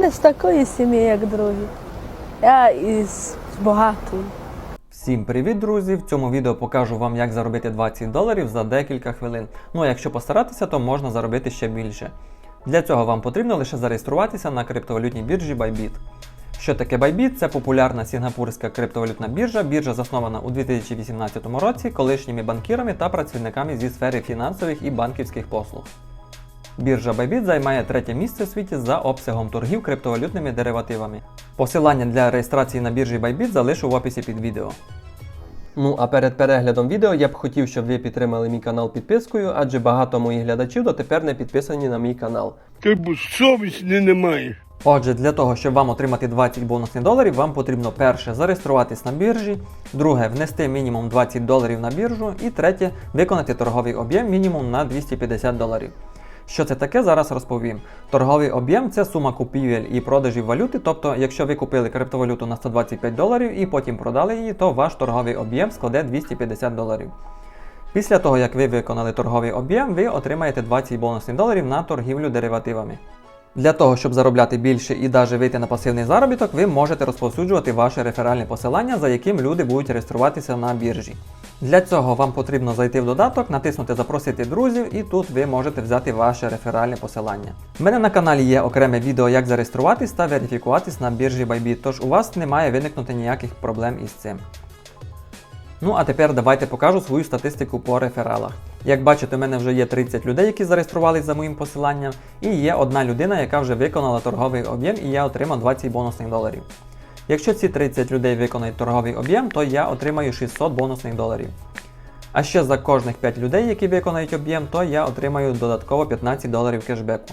Не з такої сім'ї, як другі. Я із багатої. Всім привіт, друзі! В цьому відео покажу вам, як заробити 20 доларів за декілька хвилин. Ну а якщо постаратися, то можна заробити ще більше. Для цього вам потрібно лише зареєструватися на криптовалютній біржі Bybit. Що таке Bybit? Це популярна сінгапурська криптовалютна біржа. Біржа заснована у 2018 році колишніми банкірами та працівниками зі сфери фінансових і банківських послуг. Біржа Bybit займає третє місце в світі за обсягом торгів криптовалютними деривативами. Посилання для реєстрації на біржі Bybit залишу в описі під відео. Ну а перед переглядом відео я б хотів, щоб ви підтримали мій канал підпискою, адже багато моїх глядачів дотепер не підписані на мій канал. Ти б совісті не маєш. Отже, для того, щоб вам отримати 20 бонусних доларів, вам потрібно перше зареєструватись на біржі, друге внести мінімум 20 доларів на біржу, і третє виконати торговий об'єм мінімум на 250 доларів. Що це таке, зараз розповім. Торговий об'єм це сума купівель і продажів валюти. Тобто, якщо ви купили криптовалюту на 125 доларів і потім продали її, то ваш торговий об'єм складе 250 доларів. Після того, як ви виконали торговий об'єм, ви отримаєте 20 бонусних доларів на торгівлю деривативами. Для того, щоб заробляти більше і навіть вийти на пасивний заробіток, ви можете розповсюджувати ваше реферальне посилання, за яким люди будуть реєструватися на біржі. Для цього вам потрібно зайти в додаток, натиснути Запросити друзів, і тут ви можете взяти ваше реферальне посилання. У мене на каналі є окреме відео, як зареєструватись та верифікуватись на біржі Bybit, тож у вас не має виникнути ніяких проблем із цим. Ну а тепер давайте покажу свою статистику по рефералах. Як бачите, у мене вже є 30 людей, які зареєструвалися за моїм посиланням, і є одна людина, яка вже виконала торговий об'єм, і я отримав 20 бонусних доларів. Якщо ці 30 людей виконають торговий об'єм, то я отримаю 600 бонусних доларів. А ще за кожних 5 людей, які виконають об'єм, то я отримаю додатково 15 доларів кешбеку.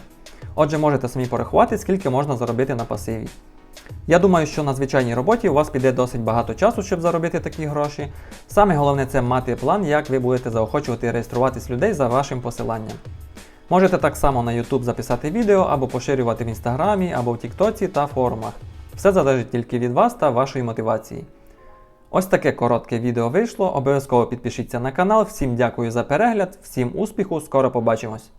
Отже, можете самі порахувати, скільки можна заробити на пасиві. Я думаю, що на звичайній роботі у вас піде досить багато часу, щоб заробити такі гроші. Саме головне це мати план, як ви будете заохочувати і реєструватись людей за вашим посиланням. Можете так само на YouTube записати відео або поширювати в інстаграмі, або в Тіктоці та форумах. Все залежить тільки від вас та вашої мотивації. Ось таке коротке відео вийшло. Обов'язково підпишіться на канал. Всім дякую за перегляд, всім успіху, скоро побачимось!